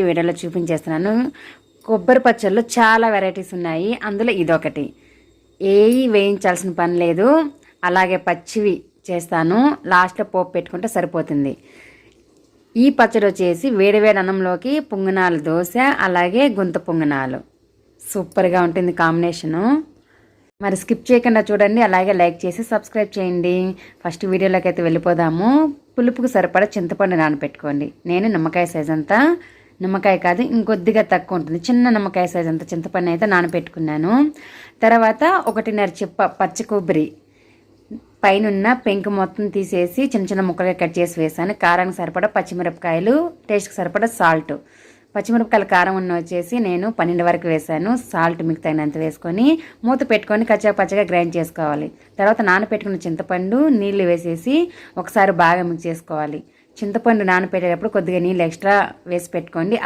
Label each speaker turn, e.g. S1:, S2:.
S1: ఈ వీడియోలో చూపించేస్తున్నాను. కొబ్బరి పచ్చళ్ళు చాలా వెరైటీస్ ఉన్నాయి. అందులో ఇదొకటి. ఏవి వేయించాల్సిన పని లేదు. అలాగే పచ్చివి చేస్తాను. లాస్ట్లో పోపు పెట్టుకుంటే సరిపోతుంది. ఈ పచ్చడి వచ్చేసి వేడివేడి అన్నంలోకి పొంగనాలు దోశ అలాగే గుంత పొంగనాలు. సూపర్గా ఉంటుంది కాంబినేషను. మరి స్కిప్ చేయకుండా చూడండి. అలాగే లైక్ చేసి సబ్స్క్రైబ్ చేయండి. ఫస్ట్ వీడియోలోకి అయితే వెళ్ళిపోదాము. పులుపుకు సరిపడా చింతపండు నానబెట్టుకోండి నేను నిమ్మకాయ సైజ్ అంతా నిమ్మకాయ కాదు ఇంకొద్దిగా తక్కువ ఉంటుంది. చిన్న నిమ్మకాయ సైజ్ అంత చింతపండు అయితే నానబెట్టుకున్నాను. తర్వాత ఒకటిన్నర చిప్ప పచ్చి కొబ్బరి పైన పెంకు మొత్తం తీసేసి చిన్న చిన్న ముక్కలుగా కట్ చేసి వేసాను కారానికి సరిపడా పచ్చిమిరపకాయలు టేస్ట్కి సరిపడా సాల్ట్ పచ్చిమిరపకాయల కారం ఉన్న వచ్చేసి నేను పన్నెండు వరకు వేసాను సాల్ట్ మీకు తగినంత వేసుకొని మూత పెట్టుకొని కచ్చా పచ్చగా గ్రైండ్ చేసుకోవాలి. తర్వాత నానబెట్టుకున్న చింతపండు నీళ్ళు వేసేసి ఒకసారి బాగా మిక్స్ చేసుకోవాలి. చింతపండు నానపెట్టేటప్పుడు కొద్దిగా నీళ్ళు ఎక్స్ట్రా వేసి పెట్టుకోండి.